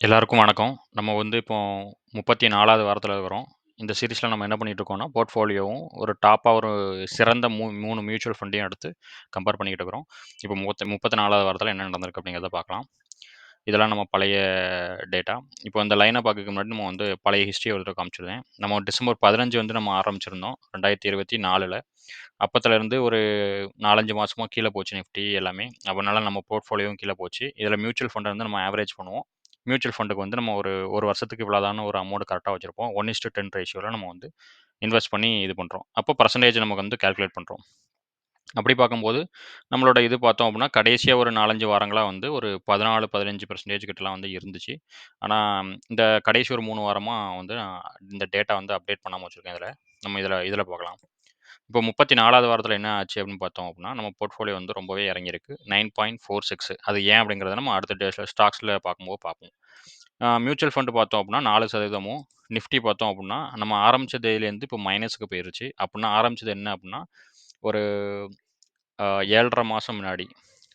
எல்லாருக்கும் வணக்கம். நம்ம வந்து இப்போ 34வது வாரத்தில் இருக்கிறோம். இந்த சீரிஸ்ல நம்ம என்ன பண்ணிட்டு இருக்கோம்னா, போர்ட்ஃபோலியோவும் ஒரு டாப்பா ஒரு சிறந்த மூ 3 மியூச்சுவல் ஃபண்டையும் எடுத்து கம்பேர் பண்ணிக்கிட்டு இருக்கிறோம். இப்போ முப்பத் 34வது வாரத்தில் என்ன நடந்திருக்கு அப்படிங்கிறத பார்க்கலாம். இதெல்லாம் நம்ம பழைய டேட்டா. இப்போ இந்த லைன பார்க்கறதுக்கு முன்னாடி நம்ம வந்து பழைய ஹிஸ்டரிய ஒரு காமிச்சிருந்தேன். நம்ம டிசம்பர் 15 வந்து நம்ம ஆரம்பிச்சிருந்தோம். 2024ல. அப்பத்துலருந்து ஒரு 4, 5 மாசமா கீழ போச்சு நிஃப்டி எல்லாமே. அதனால நம்ம போர்ட்ஃபோலியோவும் கீழ போச்சு. இதில் மியூச்சுவல் ஃபண்ட வந்து நம்ம ஆவரேஜ் பண்ணுவோம். மியூச்சுவல் ஃபண்டுக்கு வந்து நம்ம ஒரு ஒரு வருஷத்துக்கு இவ்வளோதான ஒரு அமௌண்ட் கரெக்டாக வச்சுருப்போம் ஒன் இஸ்டு டென் ரேஷியோவில் நம்ம வந்து இன்வெஸ்ட் பண்ணி இது பண்ணுறோம் அப்போ பர்சன்டேஜ் நமக்கு வந்து கால்குலேட் பண்ணுறோம் அப்படி பார்க்கும்போது, நம்மளோட இது பார்த்தோம் அப்படின்னா, கடைசியாக ஒரு நாலஞ்சு வாரங்களாக வந்து ஒரு 14, 15% கிட்டலாம் வந்து இருந்துச்சு. ஆனால் இந்த கடைசி ஒரு மூணு வாரமாக வந்து நான் இந்த டேட்டா வந்து அப்டேட் பண்ணாமல் வச்சுருக்கேன் இதில் நம்ம இதில் இதில் பார்க்கலாம். இப்போ 34வது வாரத்தில் என்ன ஆச்சு அப்படின்னு பார்த்தோம் அப்படின்னா, நம்ம போர்ட்ஃபோலியோ வந்து ரொம்பவே இறங்கியிருக்கு. 9.46 அது ஏன் அப்படிங்கிறத நம்ம அடுத்த டேஸ்ல ஸ்டாக்ஸ்ல பார்க்கும்போது பார்ப்போம். அ மியூச்சுவல் ஃபண்ட் பார்த்தோம் அப்படின்னா 4% நிஃப்டி பார்த்தோம் அப்படின்னா, நம்ம ஆரம்பித்ததுலேருந்து இப்போ மைனஸுக்கு போயிருச்சு. அப்படின்னா ஆரம்பிச்சது என்ன அப்படின்னா, ஒரு அ 7 1/2 மாசம் முன்னாடி.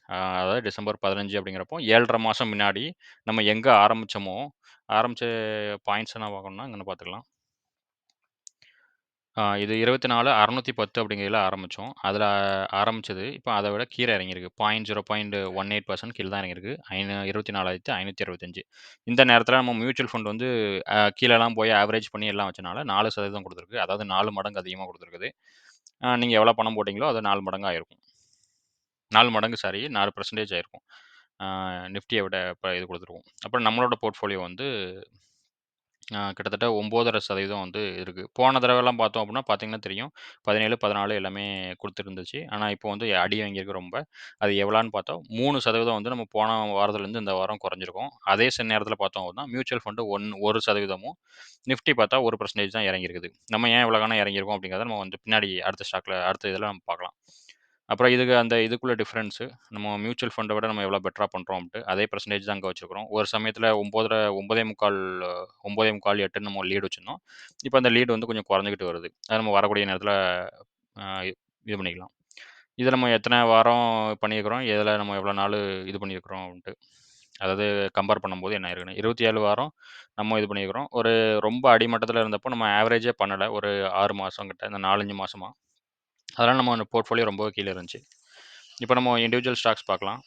அ அதாவது டிசம்பர் 15 அப்படிங்கிறப்போ 7 1/2 மாசம் முன்னாடி நம்ம எங்க ஆரம்பிச்சோமோ, ஆரம்பிச்ச பாயிண்ட்ஸ் என்ன பார்க்கணும்னா, இங்கன பார்த்துக்கலாம். ஆ இது 24,610 அப்படிங்கிறதுல ஆரம்பிச்சோம். அதில் ஆரம்பிச்சது, இப்போ அத விட கீழ இறங்கியிருக்கு. 0.18% கீழ தான் இறங்கியிருக்கு. ஐநூ 24,565 இந்த நேரத்தில நம்ம மியூச்சுவல் ஃபண்ட் வந்து அ கீழலாம் போய் ஆவரேஜ் பண்ணி எல்லாம் வச்சனால 4% குடுத்துருக்கு. அதாவது 4 மடங்கு அதிகமா கொடுத்துருக்குது அ நீங்க எவ்வளோ பணம் போட்டீங்களோ, அது 4 மடங்கு ஆயிருக்கும். 4 மடங்கு சாரி 4% ஆயிருக்கும். ஆ நிஃப்டிய விட இப்ப இது குடுத்துருக்கும். அப்புறம் நம்மளோட போர்ட்ஃபோலியோ வந்து கிட்டத்தட்ட 9.5% வந்து இருக்கு. போன தடவைலாம் பார்த்தோம் அப்படின்னா பார்த்தீங்கன்னா தெரியும். 17, 14 எல்லாமே குடுத்துருந்துச்சு. ஆனா, இப்போ வந்து அடி வாங்கியிருக்கு ரொம்ப. அது எவ்வளான்னு பார்த்தா 3% வந்து நம்ம போன வாரத்துலேருந்து இந்த வாரம் குறைஞ்சிருக்கும். அதே ச நேரத்தில பார்த்தோம் அப்படின்னா, மியூச்சுவல் ஃபண்டு ஒன் 1%மும் நிஃப்டி பார்த்தா 1% தான் இறங்கியிருக்குது. நம்ம ஏன் இவ்வளோ காணம் இறங்கியிருக்கோம் அப்படிங்கிறத நம்ம வந்து பின்னாடி அடுத்த ஸ்டாக்ல அடுத்த இதில நம்ம பார்க்கலாம். அப்புறம் இதுக்கு அந்த இதுக்குள்ள டிஃபரன்ஸு நம்ம மியூச்சுவல் ஃபண்ட விட நம்ம எவ்வளோ பெட்டரா பண்றோம்ன்ட்டு அதே பெர்சன்டேஜ் தான் அங்க வச்சிருக்கிறோம். ஒரு சமயத்தில 9 1/4 9.25 8ன்னு நம்ம லீட் வச்சிருந்தோம். இப்போ அந்த லீட் வந்து கொஞ்சம் குறைஞ்சுகிட்டு வருது. அது நம்ம வரக்கூடிய நேரத்தில் அ இது பண்ணிக்கலாம். இத நம்ம எத்தன வாரம் பண்ணியிருக்கிறோம், எதுல நம்ம எவ்வளோ நாளு இது பண்ணியிருக்கிறோம் அதாவது கம்பேர் பண்ணும்போது என்ன ஆயிருக்குன்னு. 27 வாரம் நம்ம இது பண்ணியிருக்கிறோம். ஒரு ரொம்ப அடிமட்டத்தில் இருந்தப்போ நம்ம ஆவரேஜே பண்ணல. ஒரு 6 மாசம் கிட்ட, இந்த 4, 5 மாசமா. அதனால் நம்ம அந்த போர்ட்ஃபோலியோ ரொம்ப கீழே இருந்துச்சு. இப்போ நம்ம இண்டிவிஜுவல் ஸ்டாக்ஸ் பார்க்கலாம்.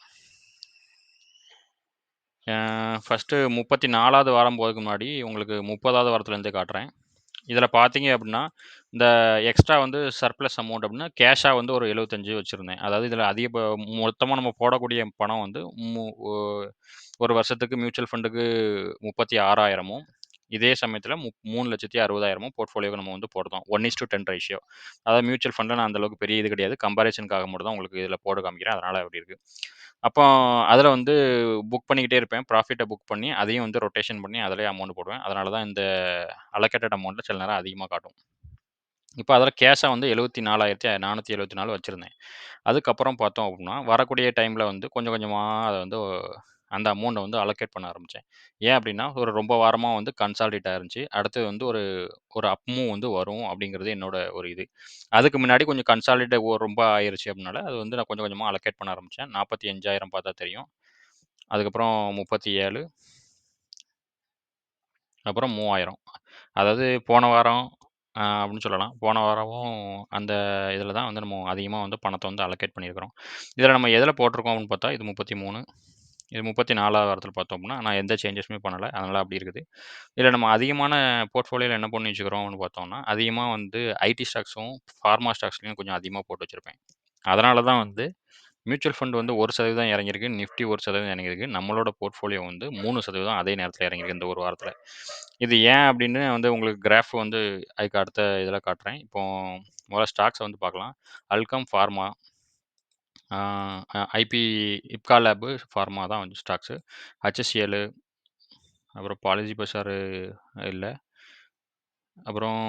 ஃபஸ்ட்டு முப்பத்தி நாலாவது வாரம் போகிறதுக்கு முன்னாடி உங்களுக்கு முப்பதாவது வாரத்துலேருந்து காட்டுறேன். இதில் பார்த்தீங்க அப்படின்னா, இந்த எக்ஸ்ட்ரா வந்து சர்ப்ளஸ் அமௌண்ட் அப்படின்னா, கேஷாக வந்து ஒரு 75 வச்சிருந்தேன். அதாவது இதில் அதிக ப நம்ம போடக்கூடிய பணம் வந்து மு ஒரு வருஷத்துக்கு மியூச்சுவல் ஃபண்டுக்கு 36,000மும், இதே சமயத்தில் மு 3,60,000மும் போர்ட்ஃபோலியோக்கு நம்ம வந்து போடுறோம் one is to ten ratio. அதாவது மியூச்சுவல் ஃபண்டில் நான் அந்த அளவுக்கு பெரிய இது கிடையாது. கம்பாரிசனுக்காக மட்டும் தான் உங்களுக்கு இதில் போட காமிக்கிறேன். அதனால் அப்படி இருக்குது அப்போ அதில் வந்து புக் பண்ணிக்கிட்டே இருப்பேன். ப்ராஃபிட்டை புக் பண்ணி, அதையும் வந்து ரொட்டேஷன் பண்ணி அதிலேயே அமௌண்ட் போடுவேன். அதனால தான் இந்த அலோகேட்டட் அமௌண்ட்டில் சில நேரம் அதிகமாக காட்டும். இப்போ அதில் கேஷாக வந்து எழுபத்தி நாலாயிரத்தி நானூற்றி எழுபத்தி நாலு வச்சுருந்தேன் அதுக்கப்புறம் பார்த்தோம் அப்படின்னா, வரக்கூடிய டைமில் வந்து கொஞ்சம் கொஞ்சமாக அதை வந்து அந்த அமௌண்ட்ட வந்து அலோகேட் பண்ண ஆரம்பிச்சேன். ஏன் அப்படின்னா, ஒரு ரொம்ப வாரமா வந்து கன்சால்டேட் ஆயிருந்துச்சு. அடுத்து வந்து ஒரு ஒரு அப் மூவ் வந்து வரும் அப்படிங்கிறது என்னோட ஒரு இது. அதுக்கு முன்னாடி கொஞ்சம் கன்சால்டேட் ஒ ரொம்ப ஆயிருச்சு அப்படினால, அது வந்து நான் கொஞ்சம் கொஞ்சமா அலோகேட் பண்ண ஆரம்பிச்சேன். 45,000 பார்த்தா தெரியும். அதுக்கப்புறம் 37 அப்புறம் 3,000 அதாவது போன வாரம் அ அப்படின்னு சொல்லலாம். போன வாரமும் அந்த இதில தான் வந்து நம்ம அதிகமா வந்து பணத்த வந்து அலோகேட் பண்ணியிருக்கிறோம். இதில நம்ம எதில போட்டிருக்கோம் அப்படின்னு பார்த்தா, இது 33 இது 34வது வாரத்தில பார்த்தோம் அப்படின்னா, நான் எந்த சேஞ்சஸுமே பண்ணலை அதனால் அப்படி இருக்குது. இல்லை நம்ம அதிகமான போர்ட்ஃபோலியோல என்ன பண்ணி வச்சுக்கிறோம்னு பார்த்தோம்னா, அதிகமாக வந்து ஐடி ஸ்டாக்ஸும், ஃபார்மா ஸ்டாக்ஸ்லையும் கொஞ்சம் அதிகமாக போட்டு வச்சுருப்பேன் அதனால தான் வந்து மியூச்சுவல் ஃபண்ட் வந்து ஒரு சதவீதம் இறங்கியிருக்கு. நிஃப்டி ஒரு சதவீதம் இறங்கியிருக்கு. நம்மளோட போர்ட்ஃபோலியோ வந்து மூணு சதவீதம் அதே நேரத்தில் இறங்கியிருக்கு இந்த ஒரு வாரத்தில் இது ஏன் அப்படின்னு வந்து உங்களுக்கு கிராஃப் வந்து அதுக்கு அடுத்த இதில் காட்டுறேன். இப்போ முதல்ல ஸ்டாக்ஸை வந்து பார்க்கலாம். அல்கம் ஃபார்மா ஆ ஐபி இப்கா லேபு ஃபார்மா தான் வந்து ஸ்டாக்ஸு. ஹெச்எஸ்சிஎல்லு அப்புறம் பாலாஜி பசாரு இல்ல. அப்புறம்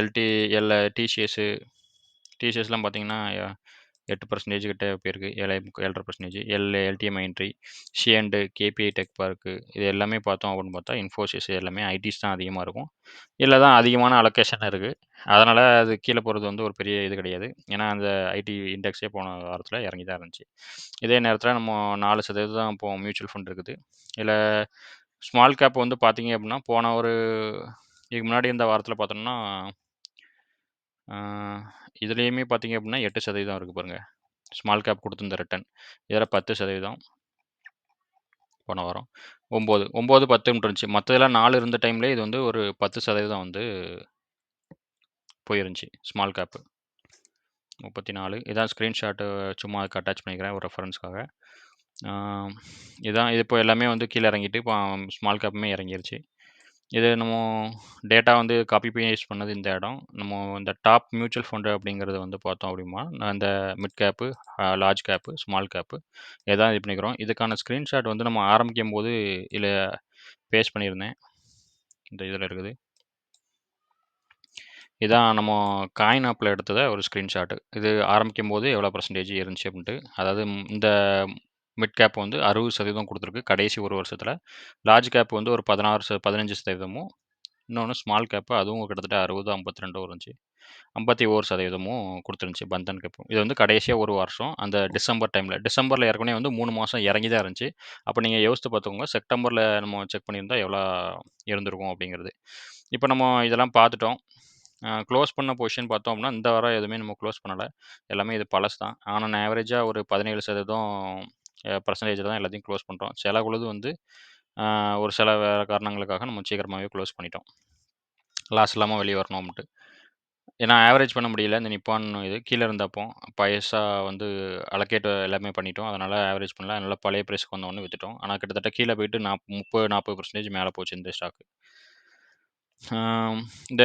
எல்டி எல்ல டிசிஎஸ்ஸு டிசிஎஸ்லாம் பார்த்தீங்கன்னா, எட்டு பர்சன்டேஜ் கிட்டே போயிருக்கு. 7 7.5% எல் எல்டிஎம் என்ட்ரி, ஷியன்டு, கேபிஐ டெக் பார்க்கு இது எல்லாமே பார்த்தோம் அப்படின்னு பார்த்தா, இன்ஃபோசிஸ் எல்லாமே ஐடிஸ் தான் அதிகமாக இருக்கும். இல்லை தான் அதிகமான அலொகேஷன் இருக்குது அதனால் அது கீழே போகிறது வந்து ஒரு பெரிய இது கிடையாது. ஏன்னா, அந்த ஐடி இண்டெக்ஸே போன வாரத்தில் இறங்கி தான் இருந்துச்சு. இதே நேரத்தில் நம்ம நாலு சதவீதம் தான் இப்போ மியூச்சுவல் ஃபண்ட் இருக்குது. இதில் ஸ்மால் கேப் வந்து பார்த்தீங்க அப்படின்னா, போன ஒரு இதுக்கு முன்னாடி இந்த வாரத்தில் பார்த்தோம்னா இதுலேயுமே பார்த்தீங்க அப்படின்னா எட்டு சதவீதம் இருக்குது பாருங்கள் ஸ்மால் கேப் கொடுத்துருந்த ரிட்டர்ன். இதில் பத்து சதவீதம் போன வாரம். 9 9, 10ன்னு இருந்துச்சு. மற்றதெல்லாம் நாலு இருந்த டைமில் இது வந்து ஒரு 10% வந்து போயிருந்துச்சு. ஸ்மால் கேப்பு முப்பத்தி நாலு இதான் ஸ்க்ரீன்ஷாட்டு சும்மா அதுக்கு அட்டாச் பண்ணிக்கிறேன் ஒரு ரெஃபரன்ஸ்க்காக. இதான் இது இப்போ எல்லாமே வந்து கீழே இறங்கிட்டு, இப்போ ஸ்மால் கேப்புமே இறங்கிருச்சு. இது நம்ம டேட்டா வந்து காப்பி பேஸ்ட் பண்ணது இந்த இடம். நம்ம இந்த டாப் மியூச்சுவல் ஃபண்ட் அப்படிங்கிறது வந்து பார்த்தோம் அப்படின்னா, நான் இந்த mid cap, large cap, small cap இதான் இது பண்ணிக்கிறோம். இதுக்கான ஸ்க்ரீன்ஷாட் வந்து நம்ம ஆரம்பிக்கும்போது இதில பேஸ்ட் பண்ணியிருந்தேன். இந்த இதில இருக்குது. இதான் நம்ம காயின் ஆப்ல எடுத்தத ஒரு ஸ்க்ரீன்ஷாட்டு. இது ஆரம்பிக்கும்போது எவ்வளோ பெர்சன்டேஜ் இருந்துச்சு அப்படின்ட்டு. அதாவது இந்த மிட் கேப் வந்து அறுபது சதவீதம் கொடுத்துருக்கு கடைசி ஒரு வருஷத்தில் லார்ஜ் கேப் வந்து ஒரு 16 ச பதினஞ்சு சதவீதமும் இன்னொன்று ஸ்மால் கேப்பு அதுவும் கிட்டத்தட்ட 60, 52 இருந்துச்சு. ஐம்பத்தி ஓரு சதவீதமும் கொடுத்துருந்துச்சி பந்தன் கேப்பும் இது வந்து கடைசியாக ஒரு வருஷம். அந்த டிசம்பர் டைமில் டிசம்பரில் ஏற்கனவே வந்து மூணு மாதம் இறங்கி தான் இருந்துச்சு. அப்போ நீங்கள் யோசித்து பார்த்துக்கோங்க. செப்டம்பரில் நம்ம செக் பண்ணியிருந்தா எவ்வளோ இருந்திருக்கும் அப்படிங்கிறது. இப்போ நம்ம இதெல்லாம் பார்த்துட்டோம். க்ளோஸ் பண்ண பொசிஷன் பார்த்தோம் அப்படின்னா, இந்த வாரம் எதுவுமே நம்ம க்ளோஸ் பண்ணலை எல்லாமே இது பழசு தான். ஆனால் நான் ஒரு பதினேழு சதவீதம் பர்சன்டேஜில் தான் எல்லாத்தையும் க்ளோஸ் பண்ணுறோம் சில பொழுது வந்து ஒரு சில வேற காரணங்களுக்காக நம்ம சீக்கிரமாகவே க்ளோஸ் பண்ணிட்டோம். லாஸ் இல்லாமல் வெளியே வரணும் அப்படின்ட்டு. ஏன்னா ஆவரேஜ் பண்ண முடியல. இந்த நிப்பான் இது கீழே இருந்தப்போ, பழசா வந்து அலோகேட் எல்லாமே பண்ணிட்டோம். அதனால் ஆவரேஜ் பண்ணல. அதனால் பழைய ப்ரைஸ்க்கு வந்தோடனே வித்துட்டோம். ஆனால் கிட்டத்தட்ட கீழே போயிட்டு நாப் முப்பது நாற்பது பர்சன்டேஜ் மேலே போச்சு இந்த ஸ்டாக். ஆம், இந்த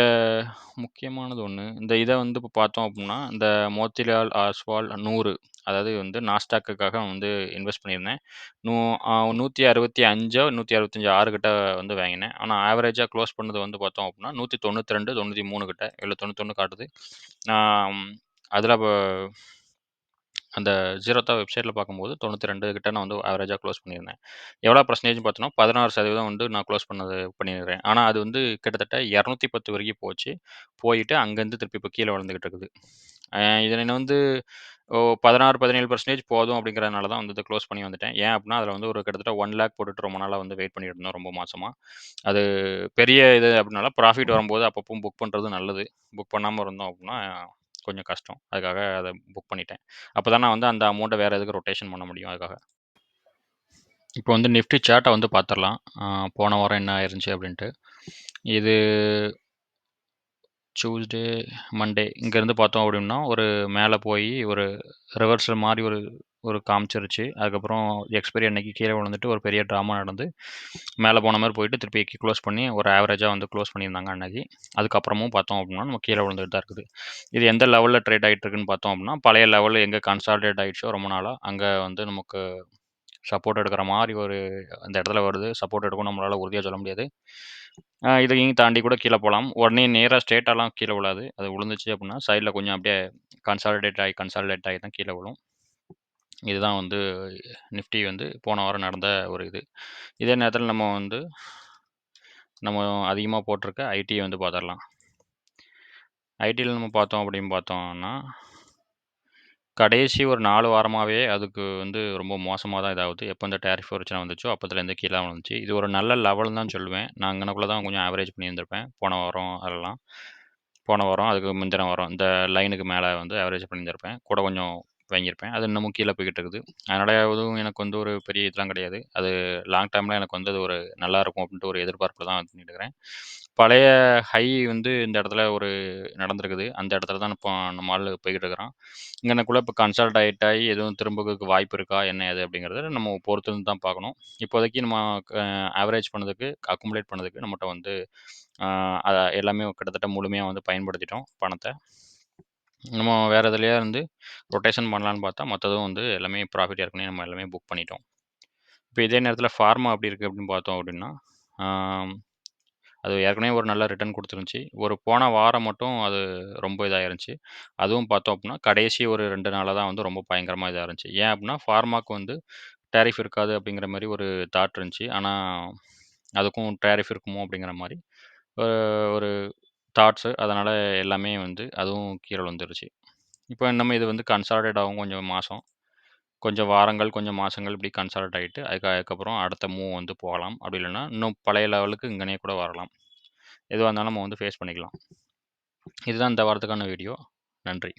முக்கியமானது ஒண்ணு. இந்த இத வந்து இப்ப பார்த்தோம் அப்டின்னா, இந்த மோத்திலால் ஆஸ்வால் 100 அதாவது வந்து நாஸ்டாக்குக்காக வந்து இன்வெஸ்ட் பண்ணியிருந்தேன். நூ அ 165 165 6 கிட்ட வந்து வாங்கினேன். ஆனா ஆவரேஜா க்ளோஸ் பண்ணது வந்து பார்த்தோம் அப்டின்னா, 192 93 கிட்ட. இதுல 91 காட்டுது. நான் அதில ப அந்த ஜீரோத்தா வெப்சைட்ல பார்க்கும்போது 92 கிட்ட நான் வந்து ஆவரேஜா க்ளோஸ் பண்ணியிருந்தேன். எவ்வளோ பெர்சன்டேஜ்னு பார்த்தோம்னா, 16% வந்து நான் க்ளோஸ் பண்ணது பண்ணியிருக்கிறேன். ஆனா அது வந்து கிட்டத்தட்ட 210 வரைக்கும் போச்சு. போயிட்டு அங்கருந்து திருப்பி இப்ப கீழ விழுந்துகிட்டு இருக்குது. அ இதில என்ன வந்து ஓ 16, 17% போதும் அப்படிங்கிறதுனால தான் வந்து இத க்ளோஸ் பண்ணி வந்துட்டேன். ஏன் அப்டின்னா, அதில வந்து ஒரு கிட்டத்தட்ட 1,00,000 போட்டுட்டு ரொம்ப நாளா வந்து வெயிட் பண்ணிட்டு இருந்தோம் ரொம்ப மாசமா. அது பெரிய இது அப்டினால ப்ராஃபிட் வரும்போது அப்பப்போ புக் பண்றது நல்லது. புக் பண்ணாம இருந்தோம் அப்டின்னா, கொஞ்சம் கஷ்டம். அதுக்காக அதை புக் பண்ணிட்டேன். அப்போ தான் நான் வந்து அந்த அமௌண்ட்டை வேறு எதுக்கு ரொட்டேஷன் பண்ண முடியும் அதுக்காக. இப்போ வந்து நிஃப்டி சார்ட்ட வந்து பார்த்துடலாம் போன வாரம் என்ன ஆயிருந்துச்சு அப்படின்ட்டு. இது டியூஸ்டே, மண்டே இங்கேருந்து பார்த்தோம் அப்படின்னா, ஒரு மேலே போய் ஒரு ரிவர்சல் மாதிரி ஒரு ஒரு காமிச்சிருச்சு. அதுக்கப்புறம் எக்ஸ்பைரி அன்னைக்கு கீழ விழுந்துட்டு ஒரு பெரிய ட்ராமா நடந்து, மேல போன மாரி போயிட்டு திருப்பி க்ளோஸ் பண்ணி ஒரு ஆவரேஜா வந்து க்ளோஸ் பண்ணியிருந்தாங்க அன்னைக்கு. அதுக்கப்புறமும் பார்த்தோம் அப்படின்னா, நம்ம கீழ விழுந்துட்டு தான் இருக்குது. இது எந்த லெவல்ல ட்ரேட் ஆயிட்டு இருக்குன்னு பார்த்தோம் அப்படின்னா, பழைய லெவல் எங்க கன்சாலிடேட் ஆயிடுச்சோ ரொம்ப நாளா, அங்க வந்து நமக்கு சப்போர்ட் எடுக்கிற மாரி ஒரு அந்த இடத்துல வருது. சப்போர்ட் எடுக்கும்னு நம்மளால உறுதியா சொல்ல முடியாது. அ இதையும் தாண்டி கூட கீழ போலாம். உடனே நேரா ஸ்ட்ரெய்ட்டாலாம் கீழ விழாது. அது விழுந்துச்சு அப்படின்னா, சைட்ல கொஞ்சம் அப்படியே கன்சாலிடேட் ஆயி, கன்சாலிடேட் ஆயி தான் கீழ விழும். இதுதான் வந்து நிஃப்டி வந்து போன வாரம் நடந்த ஒரு இது. இதே நேரத்தில் நம்ம வந்து நம்ம அதிகமாக போட்டிருக்க ஐடியை வந்து பார்த்துடலாம் ஐடியில் நம்ம பார்த்தோம் அப்படின்னு பார்த்தோம்னா, கடைசி ஒரு நாலு வாரமாகவே அதுக்கு வந்து ரொம்ப மோசமாக தான் இதாகுது. எப்போ இந்த டேரிஃப் பிரச்சனை வந்துச்சோ, அப்போதுலேருந்து கீழே வந்துச்சு இது ஒரு நல்ல லெவல்னு தான் சொல்லுவேன். நான் அங்கனக்குள்ளே தான் கொஞ்சம் ஆவரேஜ் பண்ணியிருந்திருப்பேன். போன வாரம் அதெல்லாம். போன வாரம், அதுக்கு முந்தின வாரம். இந்த லைனுக்கு மேலே வந்து ஆவரேஜ் பண்ணியிருந்திருப்பேன். கூட கொஞ்சம் வாங்கியிருப்பேன். அது இன்னமும் கீழ போய்க்கிட்டு இருக்குது. அதனால எதுவும் எனக்கு வந்து ஒரு பெரிய இதெல்லாம் கிடையாது. அது லாங் டேர்ம்ல எனக்கு வந்து அது ஒரு நல்லாயிருக்கும் அப்படின்ட்டு ஒரு எதிர்பார்ப்புல தான் பண்ணிட்டு இருக்கிறேன். பழைய ஹை வந்து இந்த இடத்துல ஒரு நடந்திருக்குது. அந்த இடத்துல தான் இப்போ நம்ம ஆளு போய்க்கிட்டு இருக்கிறான். இங்கனக்குள்ள இப்போ கன்சால்டேட் ஆயி எதுவும் திரும்புறதுக்கு வாய்ப்பு இருக்கா? என்ன ஏது? அப்படிங்கிறத நம்ம பொறுத்திருந்து தான் பார்க்கணும். இப்போதைக்கு நம்ம அ ஆவரேஜ் பண்ணதுக்கு, அக்குமுலேட் பண்ணதுக்கு நம்மட்ட வந்து அ அத எல்லாமே கிட்டத்தட்ட முழுமையா வந்து பயன்படுத்திட்டோம் பணத்த. நம்ம வேறு எதுலயா இருந்து ரொட்டேஷன் பண்ணலான்னு பார்த்தா, மத்ததும் வந்து எல்லாமே ப்ராஃபிட் ஏற்கனவே நம்ம எல்லாமே புக் பண்ணிட்டோம். இப்போ இதே நேரத்தில ஃபார்மா எப்படி இருக்கு அப்படின்னு பார்த்தோம் அப்படின்னா, ஆம் அது ஏற்கனவே ஒரு நல்ல ரிட்டர்ன் குடுத்துருந்துச்சு. ஒரு போன வாரம் மட்டும் அது ரொம்ப இதா இருந்துச்சு. அதுவும் பார்த்தோம் அப்படின்னா, கடைசி ஒரு 2 நாளா தான் வந்து ரொம்ப பயங்கரமா இதா இருந்துச்சு. ஏன் அப்படின்னா, ஃபார்மாக்கு வந்து டாரிஃப் இருக்காது அப்படிங்கிற மாரி ஒரு தாட் இருந்துச்சு. ஆனா, அதுக்கும் டாரிஃப் இருக்குமோ அப்படிங்கிற மாரி அ ஒரு தாட்ஸு. அதனால எல்லாமே வந்து அதுவும் கீழ விழுந்துருச்சு. இப்போ நம்ம இது வந்து கன்சால்டேட் ஆகும் கொஞ்சம் மாசம். கொஞ்சம் வாரங்கள், கொஞ்சம் மாசங்கள் இப்படி கன்சாலிடேட் ஆயிட்டு, அதுக்கு அதுக்கப்புறம் அடுத்த மூவ் வந்து போகலாம். அப்படி இல்லைன்னா, இன்னும் பழைய லெவலுக்கு இங்கனே கூட வரலாம். எதுவா இருந்தாலும் நம்ம வந்து ஃபேஸ் பண்ணிக்கலாம். இதுதான் இந்த வாரத்துக்கான வீடியோ. நன்றி.